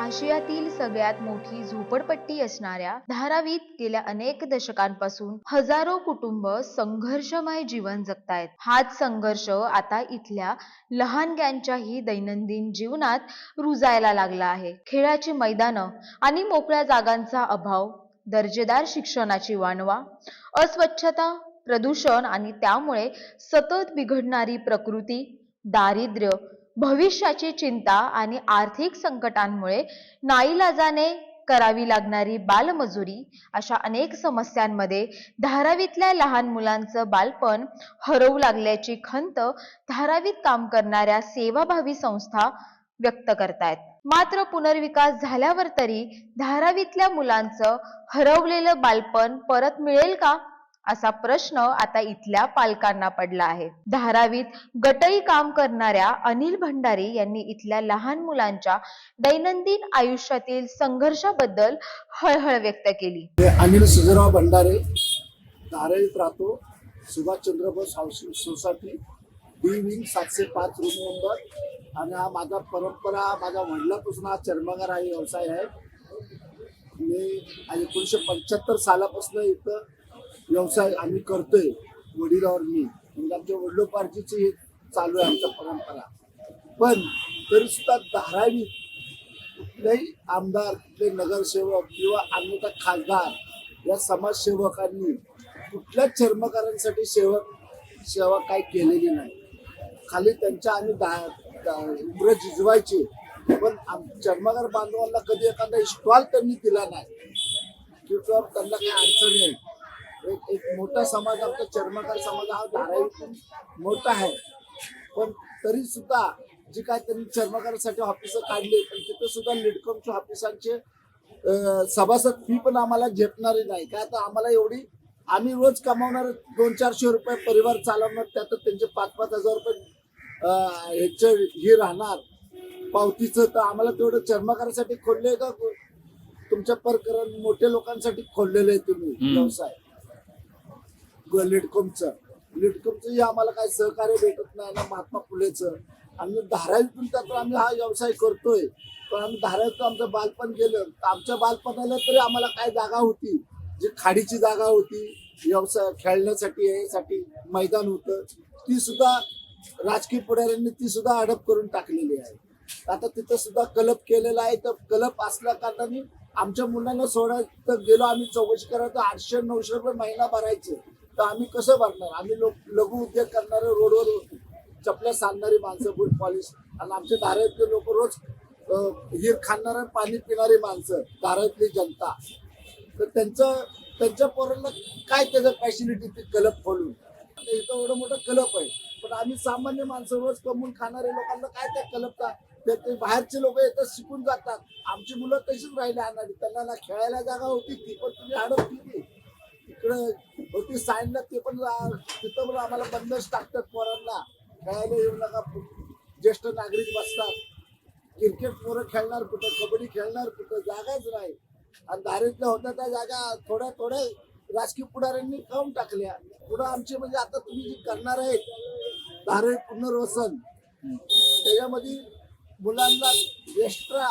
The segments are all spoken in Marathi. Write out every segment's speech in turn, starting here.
आशियातील सगळ्यात मोठी झोपडपट्टी असणाऱ्या धारावीत गेल्या अनेक दशकांपासून हजारो कुटुंब संघर्षमय जीवन जगतायत. हाच संघर्ष आता इथल्या लहानग्यांच्याही दैनंदिन जीवनात रुजायला लागला आहे. खेळाची मैदानं आणि मोकळ्या जागांचा अभाव दर्जेदार शिक्षणाची वानवा अस्वच्छता प्रदूषण आणि त्यामुळे सतत बिघडणारी प्रकृती दारिद्र्य भविष्याची चिंता आणि आर्थिक संकटांमुळे नाईलाजाने करावी लागणारी बालमजुरी अशा अनेक समस्यांमध्ये धारावीतल्या लहान मुलांचं बालपण हरवू लागल्याची खंत धारावीत काम करणाऱ्या सेवाभावी संस्था व्यक्त करतायत. मात्र पुनर्विकास झाल्यावर तरी धारावीतल्या मुलांचं हरवलेलं बालपण परत मिळेल का? असा प्रश्न आता इथल्या पालकांना पडला आहे. धारावीत गटई काम करणाऱ्या अनिल भंडारी यांनी इथल्या लहान मुलांच्या दैनंदिन आयुष्यातील संघर्षाबद्दल हळहळ व्यक्त केली. अनिल सुजराव भंडारे धारावीत राहतो. Subhashchandra Bose housing society D wing सातशे पाच रूम नंबर. आणि हा माझा परंपरा माझ्या वडिलापासून हा चर्मगार हा व्यवसाय आहे. मी एकोणीसशे पंच्याहत्तर सालापासून इथं व्यवसाय आम्ही करतोय वडिलावर मी. म्हणजे आमच्या वडिलोपार्जीची हे चालू आहे आमच्या परंपरा. पण तरी सुद्धा धारावी कुठलेही आमदार कुठले नगरसेवक किंवा अन्यथा खासदार या समाजसेवकांनी कुठल्याच चर्मकारांसाठी सेवक सेवा काही केलेली नाही. खाली त्यांच्या आम्ही दा- झिजवायचे पण आम चर्मकार बांधवांना कधी एखादा स्टॉल त्यांनी दिला नाही. किंवा त्यांना काही अडचण नाही एक एक मोठा समाज आमचा चर्मकार समाज हा धारावीतून मोठा आहे. पण तरी सुद्धा जी काय त्यांनी चर्मकारासाठी ऑफिस काढली पण तिथे सुद्धा लिडकॉमच्या ऑफिसांचे सभासद फी पण आम्हाला झेपणारी नाही. काय तर आम्हाला एवढी आम्ही रोज कमावणार दोन चारशे रुपये परिवार चालवणार त्यात त्यांचे पाच पाच हजार रुपये ह्याचं हे राहणार. पावतीचं तर आम्हाला तेवढं चर्मकारासाठी खोलले का? तुमच्या प्रकरण मोठ्या लोकांसाठी खोललेलं आहे तुम्ही व्यवसाय. लिटकोमचं लिटकोमचं आम्हाला काही सहकार्य भेटत नाही ना महात्मा फुलेचं. आम्ही धारावीतून त्यातून आम्ही हा व्यवसाय करतोय. पण आम्ही धारावीतून आमचं बालपण गेलं. तर आमच्या बालपणाला तरी आम्हाला काय जागा होती? जी खाडीची जागा होती व्यवसाय खेळण्यासाठी यासाठी मैदान होतं. ती सुद्धा राजकीय पुढाऱ्यांनी ती सुद्धा अडप करून टाकलेली आहे. आता तिथं सुद्धा कलप केलेला आहे. तर कलप असल्या कारणाने आमच्या मुलांना सोडायचं गेलो आम्ही चौकशी करायचं आठशे नऊशे रुपये महिना भरायचे. तर आम्ही कसं भरणार आम्ही लोक लघु उद्योग करणारे रोडवर चपल्या सांधणारी माणसं बूट पॉलिश आणि आमचे धारातले लोक रोज हिर खाणारे पाणी पिणारी माणसं धारातली जनता. तर त्यांचं त्यांच्या पोरांना काय त्याचं फॅसिलिटी ते कलप खोलून. इथं एवढं मोठं कलप आहे. पण आम्ही सामान्य माणसं रोज कमवून खाणारे लोकांना काय त्या कलपता? ते ते बाहेरचे लोक येतात शिकून जातात. आमची मुलं तशीच राहिले आणणारी त्यांना ना खेळायला जागा होती ती पण तुम्ही हडप केली इकडं होती साईडला ते पण तिथं पण आम्हाला बंदच टाकतात पोरांना. खेळायला येऊ नका. ज्येष्ठ नागरिक बसतात. क्रिकेट पोरं खेळणार कुठं? कबड्डी खेळणार कुठं? जागाच नाही. आणि दारीतल्या होत्या त्या जागा थोड्या थोड्या राजकीय पुढाऱ्यांनी खाऊन टाकल्या. पुढं आमचे म्हणजे आता तुम्ही जी करणार आहेत धारे पुनर्वसन त्याच्यामध्ये मुलांना एक्स्ट्रा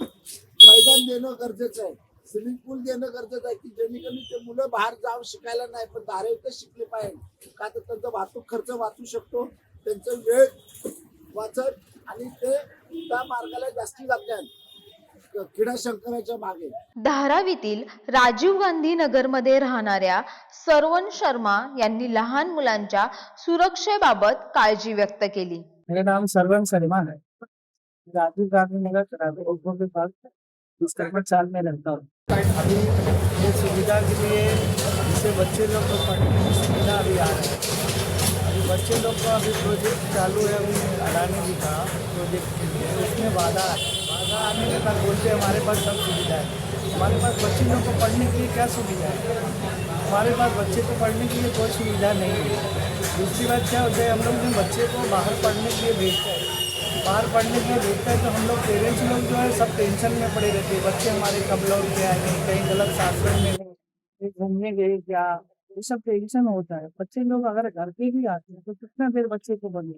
मैदान देणं गरजेचं आहे. स्विमिंग पूल देणं गरजेचं आहे की जेणेकरून ते मुलं बाहेर जाऊन शिकायला नाही पण धारावीतच शिकले पाहिजे. का तर त्यांचा वाहतूक खर्च वाचू शकतो त्यांचा वेळ वाचत आणि ते त्या मार्गाला जास्ती जातात क्रीडा शंकराच्या मागे. धारावीतील राजीव गांधी नगरमध्ये राहणाऱ्या सरवण शर्मा यांनी लहान मुलांच्या सुरक्षेबाबत काळजी व्यक्त केली. मेरा नाम सरवन सलमान है। राजीव गांधी नगर ओपो चार में रहता हूँ। अभी ये सुविधा के लिए जिससे बच्चे लोग को पढ़ने की सुविधा अभी आ रही है। अभी बच्चे लोग को अभी प्रोजेक्ट चालू है, अभी अडानी जी का प्रोजेक्ट के लिए। उसमें है। वादा आने के बाद बोलते हमारे पास सब सुविधा है। हमारे पास बच्चे लोग को पढ़ने के लिए क्या सुविधा है? हमारे पास बच्चे को पढ़ने के लिए कोई सुविधा नहीं है। दूसरी बात क्या होता है, हम लोग बच्चे को बाहर पढ़ने के लिए भेजते हैं बाहर पढ़ने के लिए भेजते हैं तो हम लोग पेरेंट्स लोग जो है सब टेंशन में पड़े रहते हैं। बच्चे हमारे कब लौट के आएंगे कहीं गलत शासन में नहीं घूमने गए क्या? ये सब टेंशन होता है। बच्चे लोग अगर घर के भी आते हैं तो कितना देर बच्चे को बने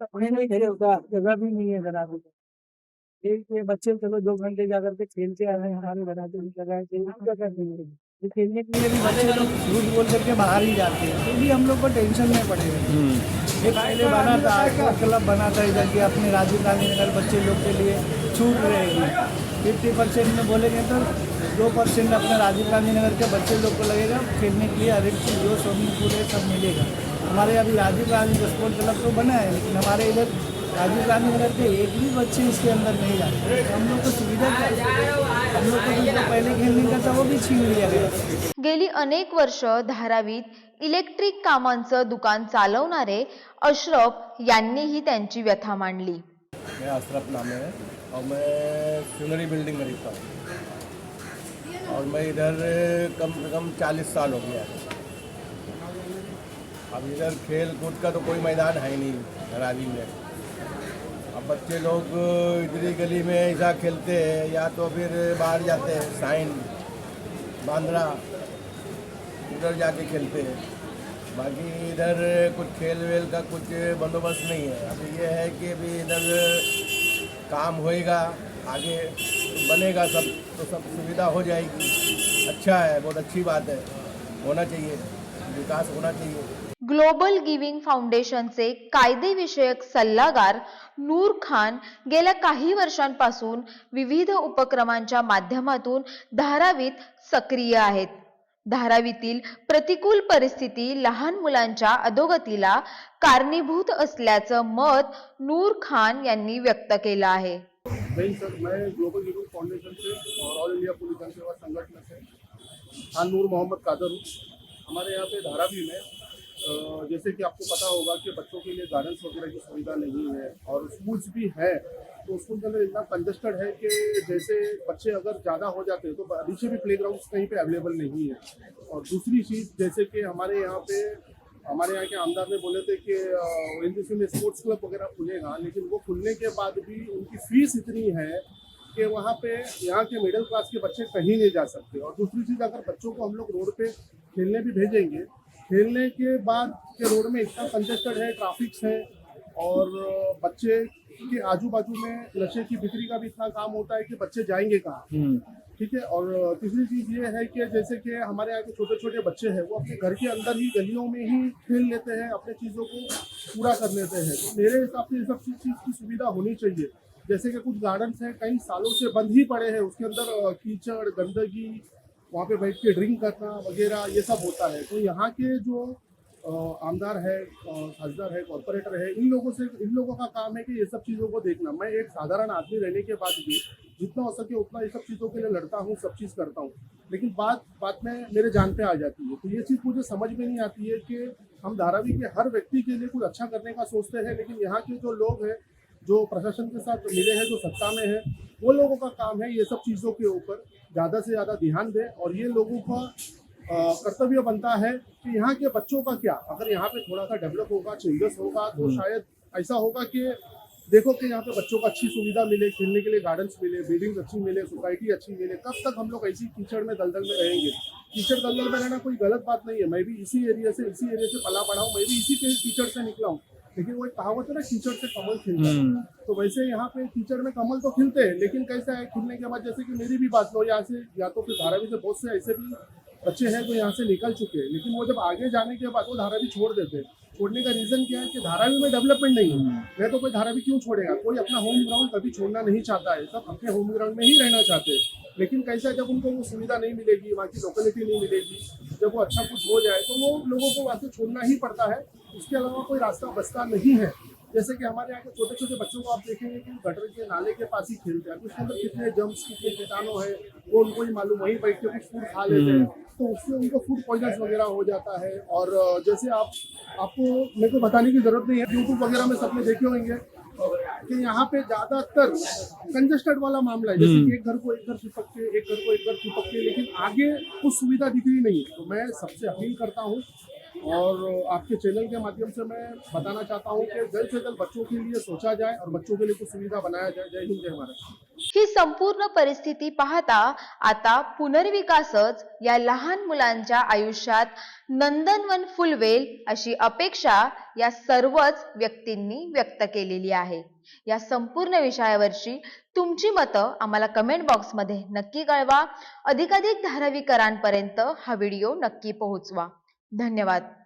तो उन्हें नहीं घरे होता जगह भी नहीं है जरा भी एक ये बच्चे चलो दो घंटे जा करके खेलते आ रहे हैं हमारे बनाते हैं? खेलने के लिए भी बच्चे लोग झूठ बोल करके बाहर ही जाते हैं। तो भी हम लोग को टेंशन नहीं पड़ेगा एक पहले बना था क्लब बना था इधर के अपने राजीव गांधी नगर बच्चे लोग के लिए छूट रहेगी फिफ्टी परसेंट में बोलेंगे तो दो परसेंट अपने राजीव गांधी नगर के बच्चे लोग को लगेगा खेलने के लिए हर एक चीज़ जो स्विमिंग पूल है सब मिलेगा। हमारे अभी राजीव गांधी स्पोर्ट क्लब तो बना है लेकिन हमारे इधर राजीव गांधी नगर के एक भी बच्चे इसके अंदर नहीं जाते. हम लोग को सुविधा क्या है? हम लोग को जो पहले खेलने का था वो भी छीन लिया गया। गेली अनेक वर्ष धारावीत इलेक्ट्रिक कामांचं दुकान चालवणारे अशरफ यांनीही त्यांची व्यथा मांडली. मेरा अशरफ नाम है और मैं सुनरी बिल्डिंग में रहता हूँ। और मैं इधर कम से कम चालीस साल हो गया है। अब इधर खेल कूद का तो कोई मैदान है नहीं हराली में। बच्चे लोग इधरी गली में ऐसा खेलते हैं, या तो फिर बाहर जाते हैं, साइन, बांद्रा, उधर जाके खेलते हैं। बाकी इधर कुछ खेल वेल का कुछ बंदोबस्त नहीं है। अभी ये है कि अभी इधर काम होएगा, आगे बनेगा सब तो सब सुविधा हो जाएगी। अच्छा है, बहुत अच्छी बात है, होना चाहिए, विकास होना चाहिए। ग्लोबल गिविंग फाउंडेशनचे कायदेविषयक सल्लागार नूर खान गेल्या काही वर्षांपासून विविध उपक्रमांच्या माध्यमातून धारावीत सक्रिय आहेत. धारावीतील प्रतिकूल परिस्थिती लहान मुलांच्या अधोगतीला कारणीभूत असल्याचं मत नूर खान यांनी व्यक्त केलं आहे. नहीं सर मैं ग्लोबल फाउंडेशन से और ऑल इंडिया पुलिस संगठन से खान नूर मोहम्मद कादर हूँ। हमारे यहाँ पे धारावी में जैसे कि आपको पता होगा कि बच्चों के लिए गार्डन्स वगैरह की सुविधा नहीं है और स्कूल्स भी हैं तो स्कूल के अंदर इतना कंजस्टेड है कि जैसे बच्चे अगर ज़्यादा हो जाते हैं तो नीचे भी प्ले कहीं पर अवेलेबल नहीं है। और दूसरी चीज़, जैसे कि हमारे यहाँ पे, हमारे यहाँ के आमदार ने बोले थे कि एनजीसी में स्पोर्ट्स क्लब वगैरह खुलेगा, लेकिन वो खुलने के बाद भी उनकी फ़ीस इतनी है कि वहाँ पे यहाँ के मिडिल क्लास के बच्चे कहीं नहीं जा सकते। और दूसरी चीज़, अगर बच्चों को हम लोग रोड पे खेलने भी भेजेंगे खेलने के बाद के रोड में इतना कंजेस्टेड है ट्रैफिक्स है और बच्चे के आजू बाजू में नशे की बिक्री का भी इतना काम होता है कि बच्चे जाएँगे कहाँ? ठीक है? और तीसरी चीज़ ये है कि जैसे कि हमारे यहाँ के छोटे छोटे बच्चे हैं वो अपने घर के अंदर ही गलियों में ही खेल लेते हैं अपने चीज़ों को पूरा कर लेते हैं। तो मेरे हिसाब से ये सब चीज़ चीज़ की सुविधा होनी चाहिए। जैसे कि कुछ गार्डन्स हैं कई सालों से बंद ही पड़े हैं उसके अंदर कीचड़ गंदगी वहाँ पे बैठ के ड्रिंक करना वगैरह, ये सब होता है। तो यहाँ के जो आमदार है खासदार है कॉरपोरेटर है, इन लोगों से, इन लोगों का काम है कि ये सब चीज़ों को देखना। मैं एक साधारण आदमी रहने के बाद भी जितना हो सके उतना ये सब चीज़ों के लिए लड़ता हूँ, सब चीज़ करता हूँ। लेकिन बात बात में मेरे जान पे आ जाती है। तो ये चीज़ मुझे समझ में नहीं आती है कि हम धारावी के हर व्यक्ति के लिए कुछ अच्छा करने का सोचते हैं, लेकिन यहाँ के जो लोग हैं जो प्रशासन के साथ मिले हैं जो सत्ता में है वो लोगों का काम है ये सब चीज़ों के ऊपर ज़्यादा से ज़्यादा ध्यान दें और ये लोगों का कर्तव्य बनता है कि यहाँ के बच्चों का क्या अगर यहाँ पे थोड़ा सा डेवलप होगा चेंजेस होगा तो शायद ऐसा होगा कि देखो कि यहाँ पे बच्चों को अच्छी सुविधा मिले खेलने के लिए गार्डन्स मिले बिल्डिंग्स अच्छी मिले सोसाइटी अच्छी मिले कब तक हम लोग ऐसी कीचड़ में दलदल में रहेंगे। कीचड़ दलदल में रहना कोई गलत बात नहीं है मैं भी इसी एरिया से इसी एरिया से पला पड़ा हूँ मैं भी इसी कीचड़ से निकला हूँ। लेकिन वो एक कहावत है ना कीचड़ से कमल खिलता है। तो वैसे यहाँ पे कीचड़ में कमल तो खिलते हैं लेकिन कैसा है खिलने के बाद जैसे कि मेरी भी बात लो यहाँ से या तो फिर धारावी से बहुत से ऐसे भी बच्चे हैं जो यहाँ से निकल चुके हैं। लेकिन वो जब आगे जाने के बाद वो धारावी छोड़ देते हैं। छोड़ने का रीजन क्या है कि धारावी में डेवलपमेंट नहीं है। मैं तो कोई धारावी क्यों छोड़ेगा? कोई अपना होम ग्राउंड कभी छोड़ना नहीं चाहता है। सब अपने होम ग्राउंड में ही रहना चाहते हैं। लेकिन कैसा है, जब उनको वो सुविधा नहीं मिलेगी वहाँ की लोकेलिटी नहीं मिलेगी जब वो अच्छा कुछ हो जाए तो वो लोगों को वहाँ से छोड़ना ही पड़ता है। उसके अलावा कोई रास्ता बस्ता नहीं है। जैसे कि हमारे यहाँ के छोटे छोटे बच्चों को आप देखेंगे कि गटर के नाले के पास ही खेलते हैं। उसके अंदर कितने जम्स कितने कीटाणु है वो उनको ही मालूम वहीं बैठ के कुछ फ़ूड खा लेते हैं। तो उससे उनको फ़ूड पॉइजन वगैरह हो जाता है और जैसे आप आपको मेरे को बताने की ज़रूरत नहीं है यूट्यूब वगैरह में सबने देखे होंगे कि यहाँ पे ज़्यादातर कंजेस्टेड वाला मामला है। जैसे कि एक घर को एक घर चिपक के एक घर को एक घर चिपक के लेकिन आगे कुछ सुविधा दिख रही नहीं है। तो मैं सबसे अपील करता हूँ और आपके चैनल के माध्यम से मैं बताना चाहता हूँ कि जल्द से जल्द बच्चों के लिए सोचा जाए और बच्चों के लिए कुछ सुविधा बनाया जाए। जय हिंद जय महाराष्ट्र। ही संपूर्ण परिस्थिती पाहता आता पुनर्विकासच या लहान मुलांच्या आयुष्यात नंदनवन फुलवेल अशी अपेक्षा या सर्वच व्यक्तींनी व्यक्त केलेली आहे. या संपूर्ण विषयावरची तुमची मतं आम्हाला कमेंट बॉक्समध्ये नक्की कळवा. अधिकाधिक धारावीकरांपर्यंत हा व्हिडिओ नक्की पोहोचवा. धन्यवाद.